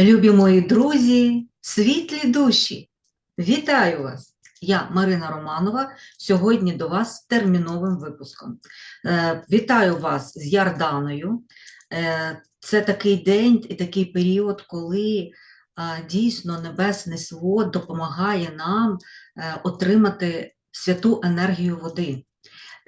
Любі мої друзі, світлі душі, вітаю вас! Я Марина Романова. Сьогодні до вас з терміновим випуском. Е, вітаю вас з Ярданою. Е, це такий день і такий період, коли дійсно Небесний свод допомагає нам е, отримати святу енергію води.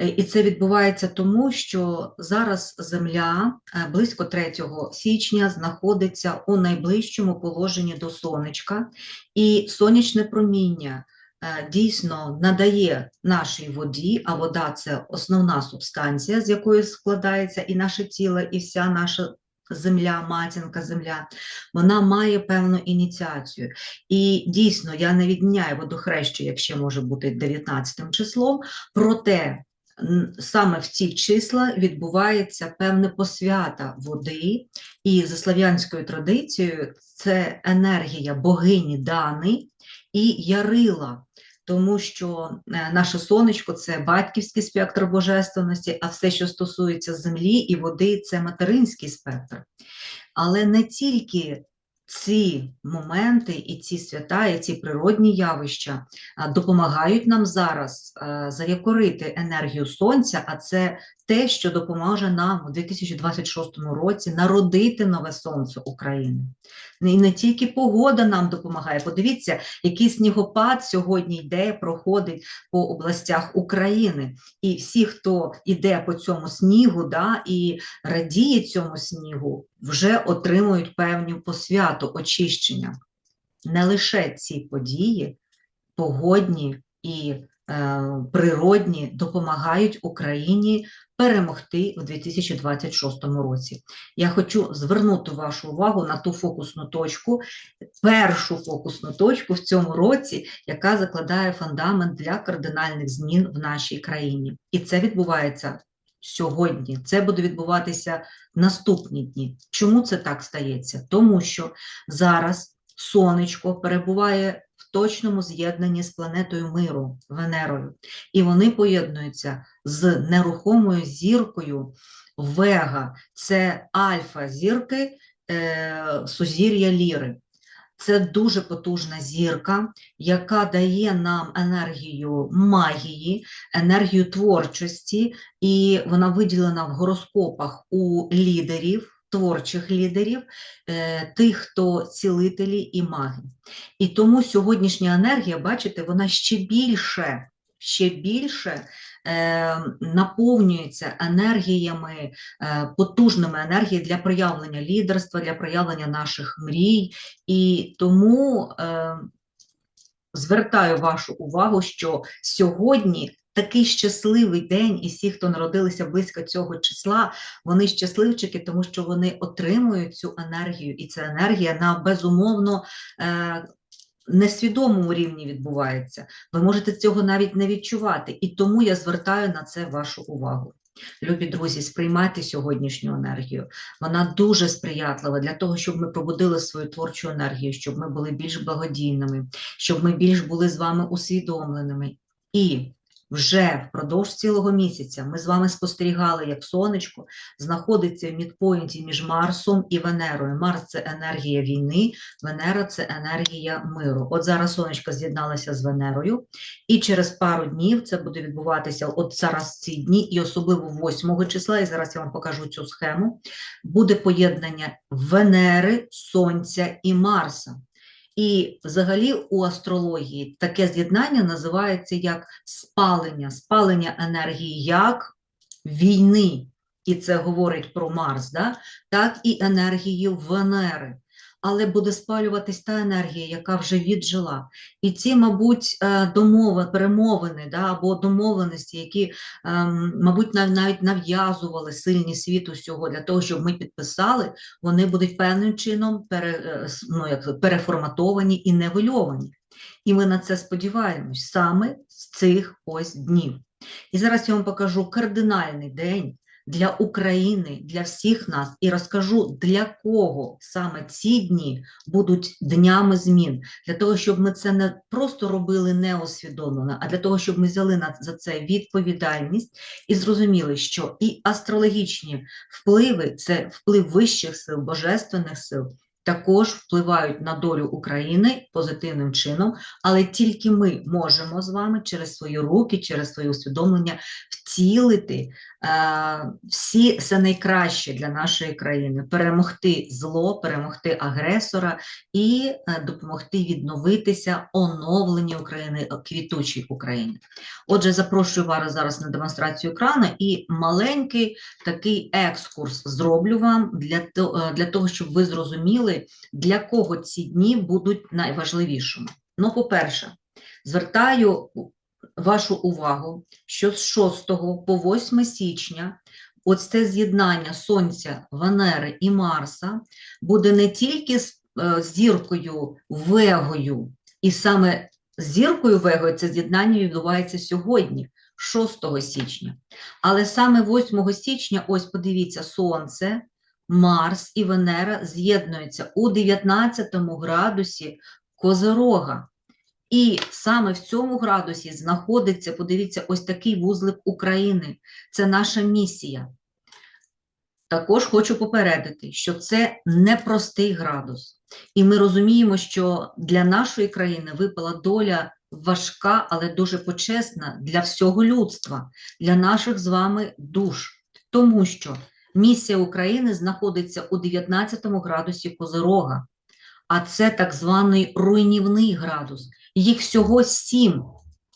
Е, І це відбувається тому, що зараз Земля е, близько 3 січня знаходиться у найближчому положенні до сонечка, і сонячне проміння е, дійсно надає нашій воді, а вода це основна субстанція, з якої складається і наше тіло, і вся наша. Земля, матінка земля, вона має певну ініціацію. І дійсно, я не відміняю водохрещу, як ще може бути 19 числом, проте саме в ці числа відбувається певна посвята води, і за слав'янською традицією це енергія богині Дани і Ярила. Тому що е, наше сонечко це батьківський спектр божественності, а все, що стосується землі і води, це материнський спектр. Але не тільки ці моменти і ці свята, і ці природні явища допомагають нам зараз заякорити енергію сонця, а це те, що допоможе нам у 2026 році народити нове сонце України. І не тільки погода нам допомагає. Подивіться, який снігопад сьогодні йде, проходить по областях України. І всі, хто йде по цьому снігу, да, і радіє цьому снігу, вже отримують певну посвяту, очищення. Не лише ці події, погодні і природні, допомагають Україні перемогти в 2026 році. Я хочу звернути вашу увагу на ту фокусну точку, першу фокусну точку в цьому році, яка закладає фундамент для кардинальних змін в нашій країні. І це відбувається сьогодні. Це буде відбуватися наступні дні. Чому це так стається? Тому що зараз сонечко перебуває точному з'єднанні з планетою миру Венерою, і вони поєднуються з нерухомою зіркою Вега, це альфа зірки е, сузір'я Ліри. Це дуже потужна зірка, яка дає нам енергію магії, енергію творчості, і вона виділена в гороскопах у лідерів, творчих лідерів, е, тих, хто цілителі і маги. І тому сьогоднішня енергія, бачите, вона ще більше, ще більше е, наповнюється енергіями, е, потужними енергіями для проявлення лідерства, для проявлення наших мрій. І тому звертаю вашу увагу, що сьогодні такий щасливий день, і всі, хто народилися близько цього числа, вони щасливчики, тому що вони отримують цю енергію, і ця енергія на безумовно. Е, Несвідомому рівні відбувається, ви можете цього навіть не відчувати, і тому я звертаю на це вашу увагу. Любі друзі, сприймайте сьогоднішню енергію. Вона дуже сприятлива для того, щоб ми пробудили свою творчу енергію, щоб ми були більш благодійними, щоб ми більш були з вами усвідомленими. І вже впродовж цілого місяця ми з вами спостерігали, як сонечко знаходиться в мідпоінті між Марсом і Венерою. Марс це енергія війни, Венера це енергія миру. От зараз сонечко з'єдналося з Венерою, і через пару днів це буде відбуватися от зараз ці дні, і особливо 8 числа, і зараз я вам покажу цю схему. Буде поєднання Венери, Сонця і Марса. І взагалі у астрології таке з'єднання називається як спалення, спалення енергії як війни, і це говорить про Марс, да? так і енергії Венери. Але буде спалюватись та енергія, яка вже віджила. І ці, мабуть, е, домови, перемовини да, або домовленості, які, ем, мабуть, навіть нав'язували сильні світу всього для того, щоб ми підписали, вони будуть певним чином пере, е, ну, як, переформатовані і невильовані. І ми на це сподіваємось саме з цих ось днів. І зараз я вам покажу кардинальний день для України, для всіх нас, і розкажу, для кого саме ці дні будуть днями змін, для того, щоб ми це не просто робили неосвідомлено, а для того, щоб ми взяли за це відповідальність і зрозуміли, що і астрологічні впливи це вплив вищих сил, божественних сил. також впливають на долю України позитивним чином, але тільки ми можемо з вами через свої руки, через своє усвідомлення втілити е, всі все найкраще для нашої країни, перемогти зло, перемогти агресора і е, допомогти відновитися оновленій України, е, квітучій Україні. Отже, запрошую вас зараз на демонстрацію екрану і маленький такий екскурс зроблю вам для, то- для того, щоб ви зрозуміли, для кого ці дні будуть найважливішими. Ну, по-перше, звертаю вашу увагу, що з 6 по 8 січня ось це з'єднання Сонця, Венери і Марса буде не тільки з е, зіркою Вегою, і саме з зіркою Вегою це з'єднання відбувається сьогодні, 6 січня. Але саме 8 січня, ось подивіться, Сонце, Марс і Венера з'єднуються у 19 градусі Козирога. І саме в цьому градусі знаходиться, подивіться, ось такий вузлик України. Це наша місія. Також хочу попередити, що це непростий градус. І ми розуміємо, що для нашої країни випала доля важка, але дуже почесна для всього людства, для наших з вами душ. Тому що місія України знаходиться у 19 градусі Козирога, а це так званий руйнівний градус. Їх всього сім.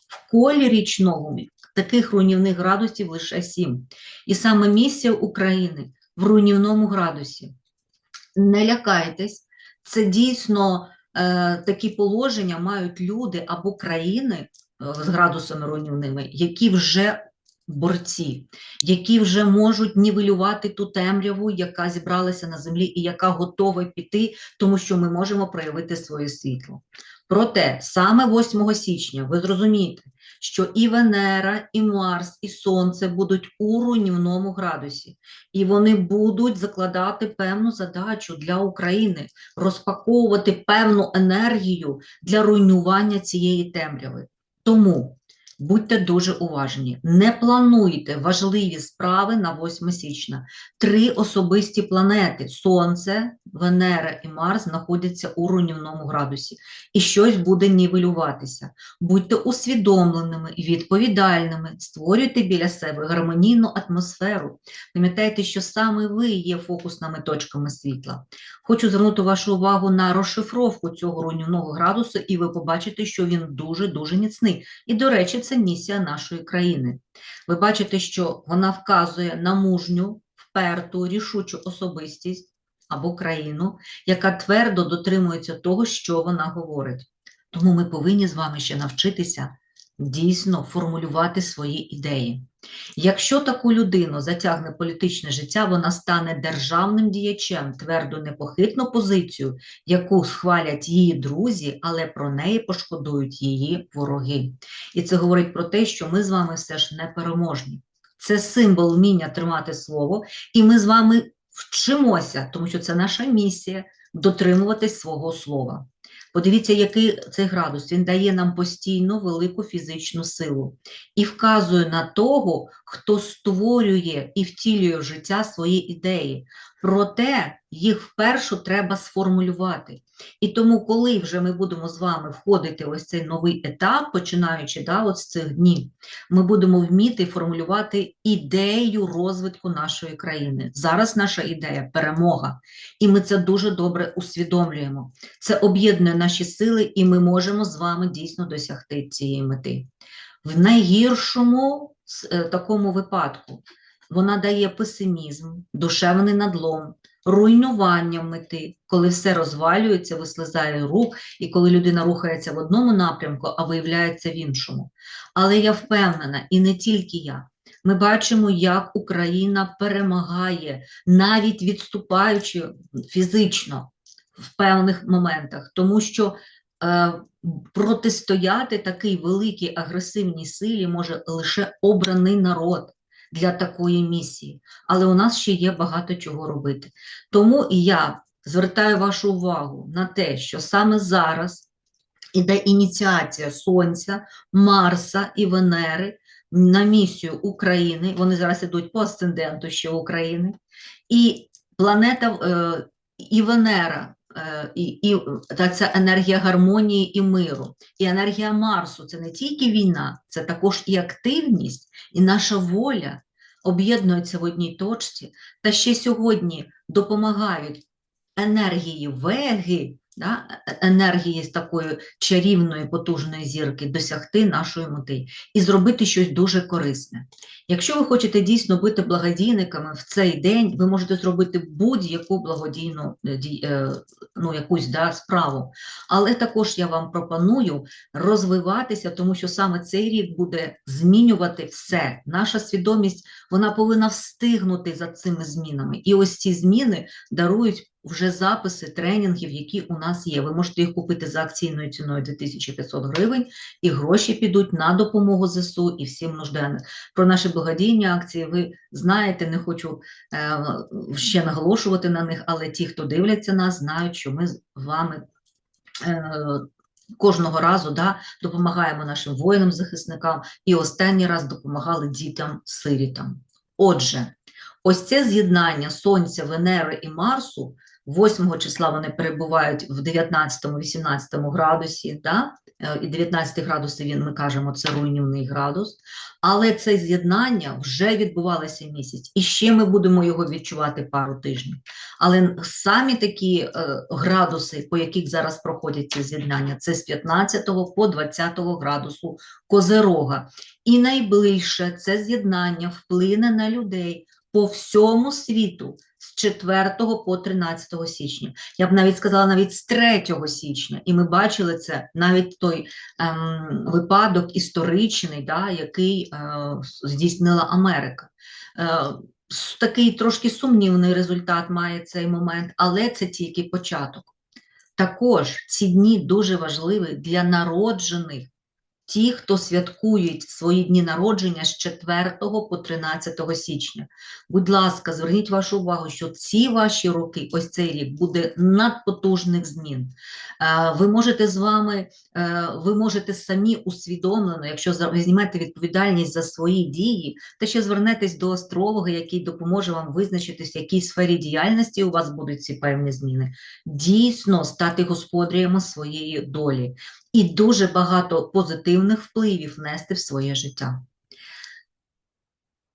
В колі річного таких руйнівних градусів лише сім. І саме місія України в руйнівному градусі. Не лякайтесь, це дійсно е, такі положення мають люди або країни е, з градусами руйнівними, які вже борці, які вже можуть нівелювати ту темряву, яка зібралася на землі і яка готова піти, тому що ми можемо проявити своє світло. Проте саме 8 січня ви зрозумієте, що і Венера, і Марс, і Сонце будуть у руйнівному градусі, і вони будуть закладати певну задачу для України, розпаковувати певну енергію для руйнування цієї темряви. Тому будьте дуже уважні, не плануйте важливі справи на 8 січня. Три особисті планети Сонце, Венера і Марс знаходяться у руйнівному градусі, і щось буде нівелюватися. Будьте усвідомленими і відповідальними, створюйте біля себе гармонійну атмосферу. Пам'ятайте, що саме ви є фокусними точками світла. Хочу звернути вашу увагу на розшифровку цього руйнівного градусу, і ви побачите, що він дуже-дуже міцний. І, до речі, це місія нашої країни. Ви бачите, що вона вказує на мужню, вперту, рішучу особистість або країну, яка твердо дотримується того, що вона говорить. Тому ми повинні з вами ще навчитися дійсно формулювати свої ідеї. Якщо таку людину затягне політичне життя, вона стане державним діячем, твердо непохитну позицію, яку схвалять її друзі, але про неї пошкодують її вороги. І це говорить про те, що ми з вами все ж непереможні. Це символ вміння тримати слово, і ми з вами вчимося, тому що це наша місія дотримуватись свого слова. Подивіться, який цей градус. Він дає нам постійно велику фізичну силу і вказує на того, хто створює і втілює в життя свої ідеї. Проте їх вперше треба сформулювати. І тому, коли вже ми будемо з вами входити ось цей новий етап, починаючи да, от з цих днів, ми будемо вміти формулювати ідею розвитку нашої країни. Зараз наша ідея перемога, і ми це дуже добре усвідомлюємо. Це об'єднує наші сили, і ми можемо з вами дійсно досягти цієї мети. В найгіршому е, такому випадку вона дає песимізм, душевний надлом, руйнування мети, коли все розвалюється, вислизає рук, і коли людина рухається в одному напрямку, а виявляється в іншому. Але я впевнена, і не тільки я. Ми бачимо, як Україна перемагає, навіть відступаючи фізично в певних моментах, тому що е, протистояти такій великій агресивній силі може лише обраний народ для такої місії. Але у нас ще є багато чого робити. Тому і я звертаю вашу увагу на те, що саме зараз іде ініціація Сонця, Марса і Венери на місію України. Вони зараз ідуть по асценденту ще України. І планета е, і Венера і, і та це енергія гармонії і миру. І енергія Марсу це не тільки війна, це також і активність, і наша воля об'єднуються в одній точці, та ще сьогодні допомагають енергії Веги, да, е- енергії з такої чарівної потужної зірки досягти нашої мети і зробити щось дуже корисне. Якщо ви хочете дійсно бути благодійниками в цей день, ви можете зробити будь-яку благодійну е, ді- е, ну, якусь да, справу. Але також я вам пропоную розвиватися, тому що саме цей рік буде змінювати все. Наша свідомість вона повинна встигнути за цими змінами. І ось ці зміни дарують вже записи тренінгів, які у нас є. Ви можете їх купити за акційною ціною 2500 гривень, і гроші підуть на допомогу ЗСУ і всім нужденним. Про наші благодійні акції ви знаєте, не хочу е, ще наголошувати на них, але ті, хто дивляться нас, знають, що ми з вами. Е, Кожного разу да, допомагаємо нашим воїнам-захисникам і останній раз допомагали дітям-сирітам. Отже, ось це з'єднання Сонця, Венери і Марсу 8 числа вони перебувають в 19-18 градусі, да? е, і 19 градуси він, ми кажемо, це руйнівний градус. Але це з'єднання вже відбувалося місяць, і ще ми будемо його відчувати пару тижнів. Але самі такі е, градуси, по яких зараз проходять ці з'єднання, це з 15 по 20 градусу Козерога. І найближче це з'єднання вплине на людей по всьому світу з 4 по 13 січня. Я б навіть сказала навіть з 3 січня. І ми бачили це навіть той ем, випадок історичний, да, який е, здійснила Америка. Е, Такий трошки сумнівний результат має цей момент, але це тільки початок. Також ці дні дуже важливі для народжених, ті, хто святкують свої дні народження з 4 по 13 січня. Будь ласка, зверніть вашу увагу, що ці ваші роки, ось цей рік, буде надпотужних змін. Е, Ви можете з вами, е, ви можете самі усвідомлено, якщо візьмете відповідальність за свої дії, та ще звернетесь до астролога, який допоможе вам визначитись, в якій сфері діяльності у вас будуть ці певні зміни. Дійсно стати господарями своєї долі і дуже багато позитивних впливів внести в своє життя.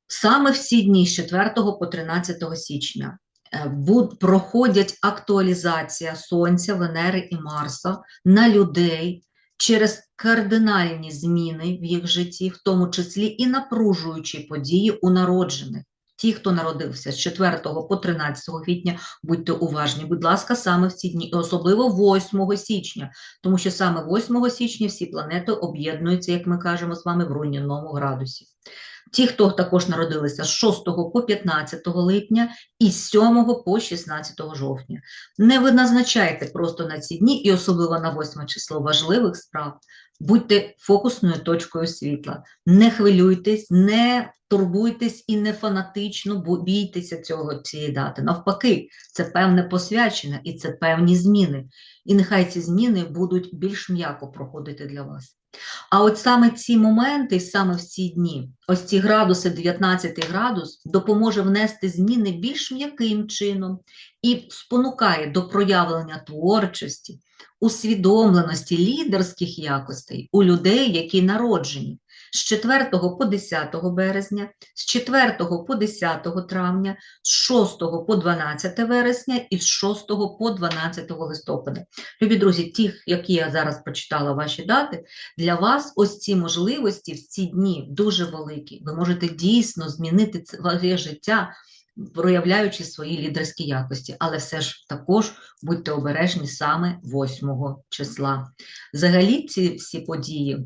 Саме в ці дні з 4 по 13 січня е, проходять актуалізація Сонця, Венери і Марса на людей через кардинальні зміни в їх житті, в тому числі і напружуючі події у народжених. Ті, хто народився з 4 по 13 квітня, будьте уважні, будь ласка, саме в ці дні, особливо 8 січня, тому що саме 8 січня всі планети об'єднуються, як ми кажемо з вами, в руйнівному градусі. Ті, хто також народилися з 6 по 15 липня і з 7 по 16 жовтня. Не ви назначайте просто на ці дні, і особливо на 8 число важливих справ. Будьте фокусною точкою світла. Не хвилюйтесь, не турбуйтесь і не фанатично бійтеся цього цієї дати. Навпаки, це певне посвячення і це певні зміни. І нехай ці зміни будуть більш м'яко проходити для вас. А от саме ці моменти, саме в ці дні, ось ці градуси, 19 градус, допоможе внести зміни більш м'яким чином і спонукає до проявлення творчості, усвідомленості лідерських якостей у людей, які народжені з 4 по 10 березня, з 4 по 10 травня, з 6 по 12 вересня і з 6 по 12 листопада. Любі друзі, ті, які я зараз прочитала ваші дати, для вас ось ці можливості в ці дні дуже великі. Ви можете дійсно змінити своє життя, проявляючи свої лідерські якості, але все ж також будьте обережні саме 8 числа. Взагалі ці всі події.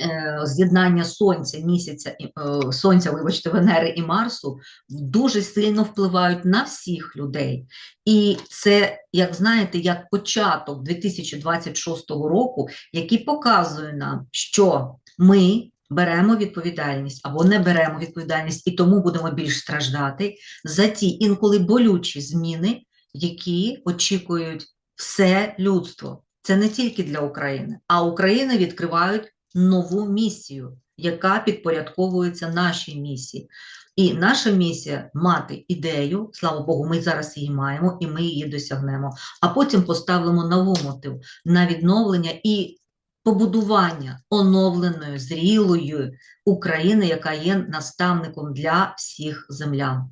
е, З'єднання сонця, місяця, е, сонця, вибачте, Венери і Марсу дуже сильно впливають на всіх людей. І це, як знаєте, як початок 2026 року, який показує нам, що ми беремо відповідальність або не беремо відповідальність, і тому будемо більш страждати за ті інколи болючі зміни, які очікують все людство. Це не тільки для України, а України відкривають нову місію, яка підпорядковується нашій місії. І наша місія мати ідею, слава Богу, ми зараз її маємо, і ми її досягнемо. А потім поставимо нову мотив на відновлення і побудування оновленої, зрілої України, яка є наставником для всіх землян.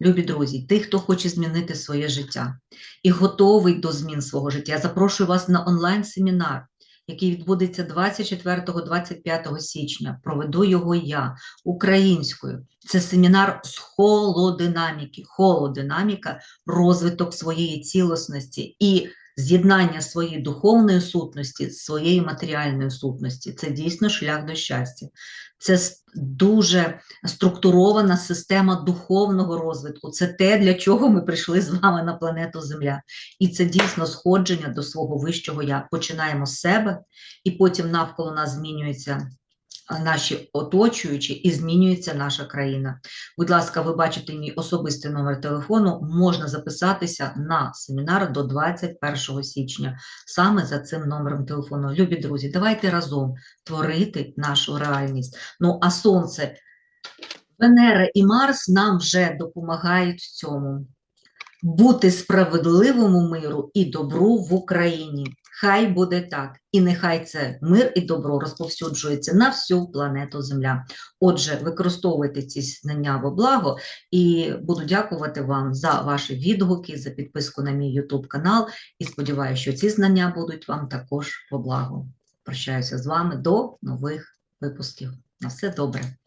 Любі друзі, тих, хто хоче змінити своє життя і готовий до змін свого життя, я запрошую вас на онлайн-семінар, який відбудеться 24-25 січня. Проведу його я українською. Це семінар з холодинаміки, холодинаміка, розвиток своєї цілісності і з'єднання своєї духовної сутності з своєю матеріальною сутності. Це дійсно шлях до щастя. Це дуже структурована система духовного розвитку. Це те, для чого ми прийшли з вами на планету Земля. І це дійсно сходження до свого вищого я. Починаємо з себе, і потім навколо нас змінюються а, наші оточуючі і змінюється наша країна. Будь ласка, ви бачите мій особистий номер телефону. Можна записатися на семінар до 21 січня саме за цим номером телефону. Любі друзі, давайте разом творити нашу реальність. Ну а сонце, Венера і Марс нам вже допомагають в цьому. Бути справедливому миру і добру в Україні. Хай буде так. І нехай це мир і добро розповсюджується на всю планету Земля. Отже, використовуйте ці знання во благо і буду дякувати вам за ваші відгуки, за підписку на мій YouTube канал. І сподіваюся, що ці знання будуть вам також во благо. Прощаюся з вами до нових випусків. На все добре.